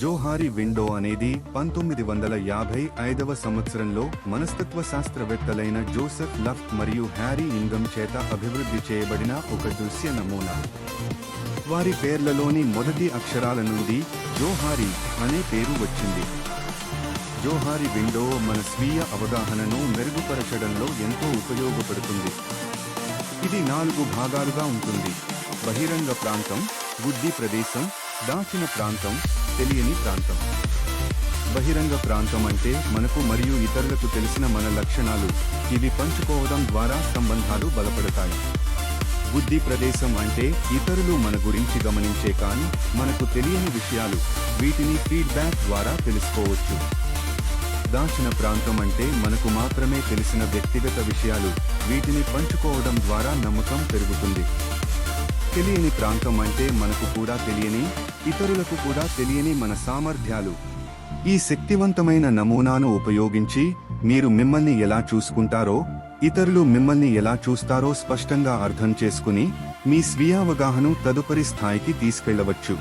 జోహారి window అనేది పంతొమ్మిది వందల యాభై ఐదవ సంవత్సరంలో మనస్తత్వ శాస్త్రవేత్తలైన జోసెఫ్ లఫ్ మరియు హ్యారీ ఇంగమ్ చేత అభివృద్ధి చేయబడిన ఒక దృశ్య నమూనా. వారి పేర్లలోని మొదటి అక్షరాల నుండి జోహారి అనే పేరు వచ్చింది. జోహారి విండో మన స్వీయ అవగాహనను మెరుగుపరచడంలో ఎంతో ఉపయోగపడుతుంది. ఇది నాలుగు భాగాలుగా ఉంటుంది. బహిరంగ ప్రాంతం బుద్ధి ప్రదేశం దాచిన ప్రాంతం తెలియని ప్రాంతం. బహిరంగ ప్రాంతం అంటే మనకు మరియు ఇతరులకు తెలిసిన మన లక్షణాలు. ఇవి పంచుకోవడం ద్వారా సంబంధాలు బలపడతాయి. బుద్ధి ప్రదేశం అంటే ఇతరులు మన గురించి గమనించే కానీ మనకు తెలియని విషయాలు. వీటిని ఫీడ్బ్యాక్ ద్వారా తెలుసుకోవచ్చు. దాచిన ప్రాంతం అంటే మనకు మాత్రమే తెలిసిన వ్యక్తిగత విషయాలు. వీటిని పంచుకోవడం ద్వారా నమ్మకం పెరుగుతుంది. తెలియని ప్రాంతం అంటే మనకు కూడా తెలియని ఇతరులకు కూడా తెలియని మన సామర్థ్యాలు. ఈ శక్తివంతమైన నమూనాను ఉపయోగించి మీరు మిమ్మల్ని ఎలా చూసుకుంటారో ఇతరులు మిమ్మల్ని ఎలా చూస్తారో స్పష్టంగా అర్థం చేసుకుని మీ స్వీయావగాహను తదుపరి స్థాయికి తీసుకెళ్ళవచ్చు.